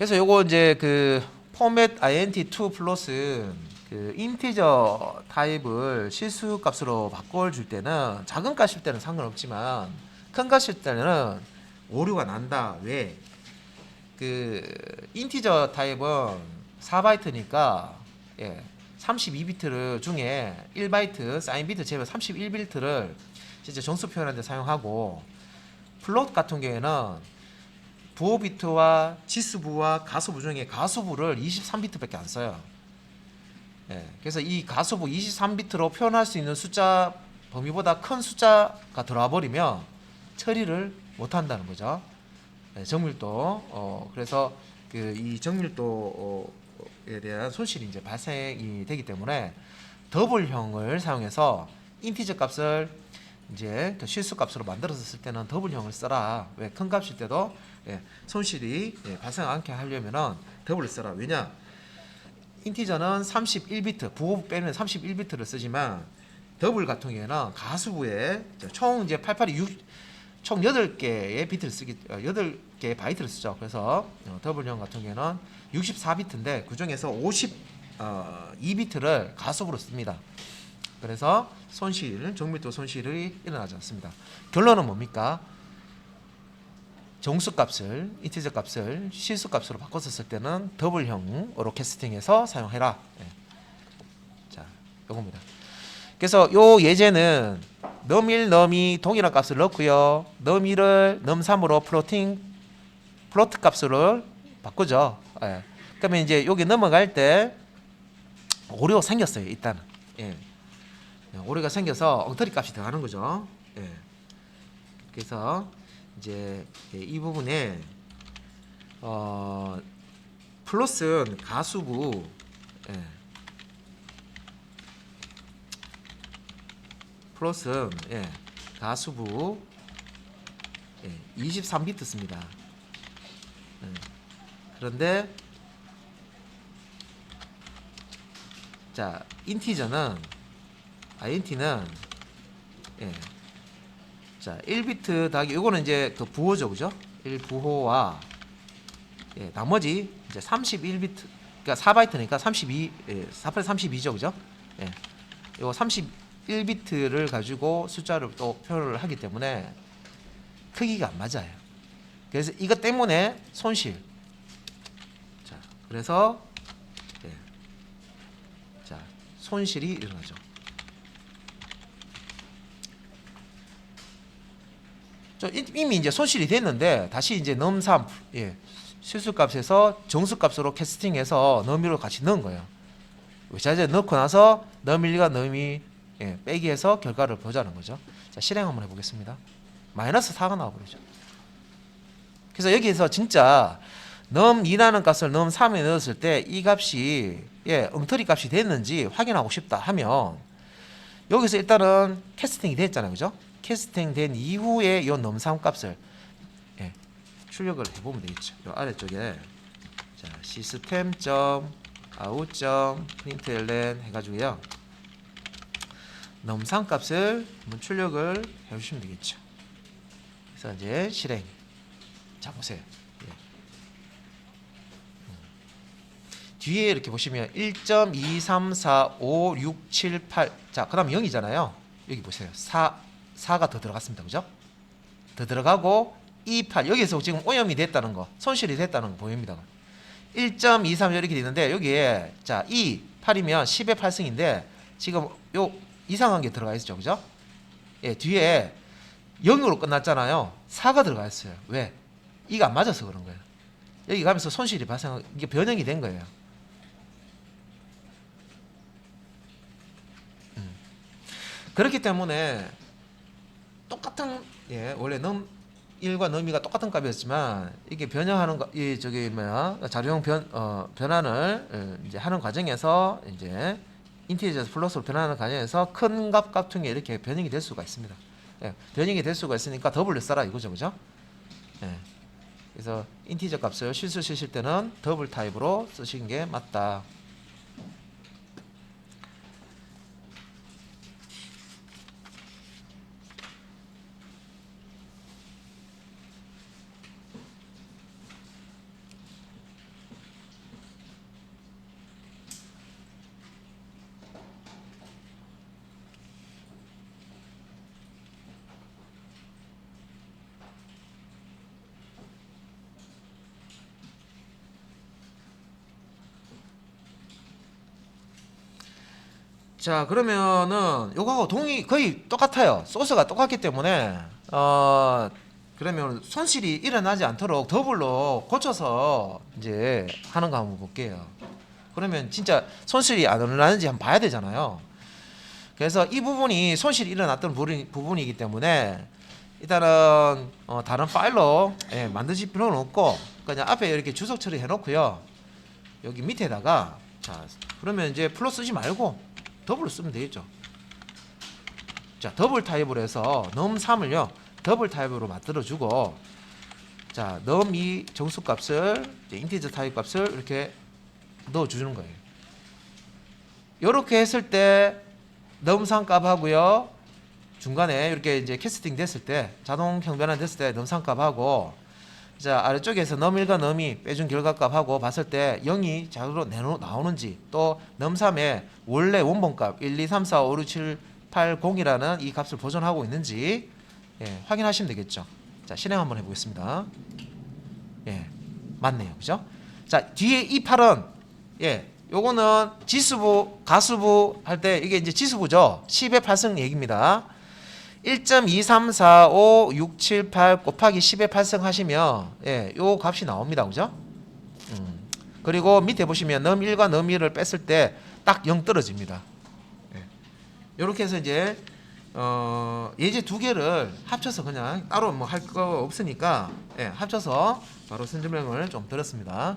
그래서 요거 이제 그 포맷 int2 플러스 그 인티저 타입을 실수 값으로 바꿔 줄 때는 작은 값일 때는 상관없지만 큰 값일 때는 오류가 난다. 왜? 그 인티저 타입은 4바이트니까 예. 32비트를 중에 1바이트 사인 비트 제외 31비트를 실제 정수 표현할 때 사용하고 플롯 같은 경우에는 부호 비트와 지수부와 가수부 중에 가수부를 23비트밖에 안 써요. 예, 그래서 이 가수부 23비트로 표현할 수 있는 숫자 범위보다 큰 숫자가 들어와 버리면 처리를 못 한다는 거죠. 예, 정밀도 어, 그래서 그 이 정밀도에 대한 손실이 이제 발생이 되기 때문에 더블형을 사용해서 인티저 값을 이제 그 실수 값으로 만들었을 때는 더블형을 써라. 왜 큰 값일 때도 예, 손실이 예, 발생 않게 하려면은 더블을 써라. 왜냐? 인티저는 31비트, 부호 빼면 31비트를 쓰지만 더블 같은 경우에는 가수부에 총 이제 882 6, 총 8개의 비트를 쓰기 어, 8개의 바이트를 쓰죠. 그래서 어, 더블형 같은 경우에는 64비트인데 그 중에서 52비트를 가수부로 씁니다. 그래서 손실, 정밀도 손실이 일어나지 않습니다. 결론은 뭡니까? 정수값을 인티저 값을 실수값으로 바꿨었을 때는 더블형으로 캐스팅해서 사용해라. 예. 자, 요겁니다. 그래서 요 예제는 넘1, 넘2 동일한 값을 넣고요. 넘1을 넘3으로 플로팅 플로트 값으로 바꾸죠. 예. 그러면 이제 여기 넘어갈 때 오류가 생겼어요. 일단은. 예. 오류가 생겨서 엉터리 값이 들어가는 거죠. 예. 그래서 이제 이 부분에 어 플러스는 가수부 예. 플러스는 예. 가수부 예. 23비트 씁니다. 예. 그런데 자 인티저는 INT는 예. 자, 1비트 더하기 요거는 이제 그 부호죠. 그죠? 1부호와 예, 나머지 이제 31비트 그러니까 4바이트니까 32 예, 4 32죠. 그죠? 예. 요거 31비트를 가지고 숫자를 또 표현을 하기 때문에 크기가 안 맞아요. 그래서 이것 때문에 손실. 자, 그래서 예. 자, 손실이 일어나죠. 이미 이제 손실이 됐는데 다시 이제 넘3 예. 실수값에서 정수값으로 캐스팅해서 너미로 같이 넣은 거예요. 자재 넣고 나서 너밀과 너미 예, 빼기 해서 결과를 보자는 거죠. 자 실행 한번 해보겠습니다. 마이너스 4가 나와버리죠. 그래서 여기에서 진짜 넘 2라는 값을 넘 3에 넣었을 때 이 값이 예, 엉터리 값이 됐는지 확인하고 싶다 하면 여기서 일단은 캐스팅이 됐잖아요. 그죠? 캐스팅 된 이후에 이 넘삼 값을 예, 출력을 해보면 되겠죠. 이 아래쪽에 자, 시스템 점 아웃 점 프린트LN 해가지고요. 넘삼 값을 한번 출력을 해주시면 되겠죠. 그래서 이제 실행. 자 보세요. 예. 음. 뒤에 이렇게 보시면 1.2345678 자, 그다음 0이잖아요. 여기 보세요. 4 4가 더 들어갔습니다. 그죠? 더 들어가고 28 여기서 지금 오염이 됐다는 거, 손실이 됐다는 거 보입니다. 1.23 이렇게 되는데 여기에 자, 2 8이면 10의 8승인데 지금 요 이상한 게 들어가 있죠. 그죠? 예, 뒤에 0으로 끝났잖아요. 4가 들어가 있어요. 왜? 이가 안 맞아서 그런 거예요. 여기 가면서 손실이 발생 이게 변형이 된 거예요. 음. 그렇기 때문에 똑같은 예 원래 넘 1과 넘2가 똑같은 값이었지만 이게 변형하는 거, 이 저기 뭐야 자료형 변 어, 변환을 어, 이제 하는 과정에서 이제 인티저에서 플러스로 변하는 과정에서 큰값 같은 게 이렇게 변형이 될 수가 있습니다. 예, 변형이 될 수가 있으니까 더블을 써라 이거죠, 그죠? 예. 그래서 인티저 값을 실수 쓰실 때는 더블 타입으로 쓰시는 게 맞다. 자 그러면은 요거하고 동이 거의 똑같아요. 소스가 똑같기 때문에 어 그러면 손실이 일어나지 않도록 더블로 고쳐서 이제 하는 거 한번 볼게요. 그러면 진짜 손실이 안 일어나는지 한번 봐야 되잖아요. 그래서 이 부분이 손실이 일어났던 부분이, 부분이기 때문에 일단은 어, 다른 파일로 예, 만드실 필요는 없고 그냥 앞에 이렇게 주석 처리해 놓고요. 여기 밑에다가 자 그러면 이제 플러 쓰지 말고 더블로 쓰면 되겠죠. 자 더블 타입으로 해서 넘 3을요 더블 타입으로 만들어 주고 자 넘 2 정수 값을 인티저 타입 값을 이렇게 넣어 주는 거예요. 이렇게 했을 때 넘 3 값하고요 중간에 이렇게 이제 캐스팅 됐을 때 자동 평변환 됐을 때 넘 3 값하고 자 아래쪽에서 넘1과 넘이 빼준 결과값하고 봤을 때 0이 자동으로 내놓, 나오는지 또 넘3에 원래 원본값 1, 2, 3, 4, 5, 6, 7, 8, 0이라는 이 값을 보존하고 있는지 예, 확인하시면 되겠죠. 자 실행 한번 해보겠습니다. 예, 맞네요, 그죠? 자 뒤에 이 8은 예, 요거는 지수부, 가수부 할 때 이게 이제 지수부죠. 10의 8승 얘기입니다. 1.2345678 곱하기 10의 8승 하시면 예, 요 값이 나옵니다. 그죠? 음. 그리고 밑에 보시면 넘 1과 넘 2를 뺐을 때 딱 0 떨어집니다. 예. 요렇게 해서 이제 어, 예제 두 개를 합쳐서 그냥 따로 뭐 할 거 없으니까 예, 합쳐서 바로 선점령을 좀 드렸습니다.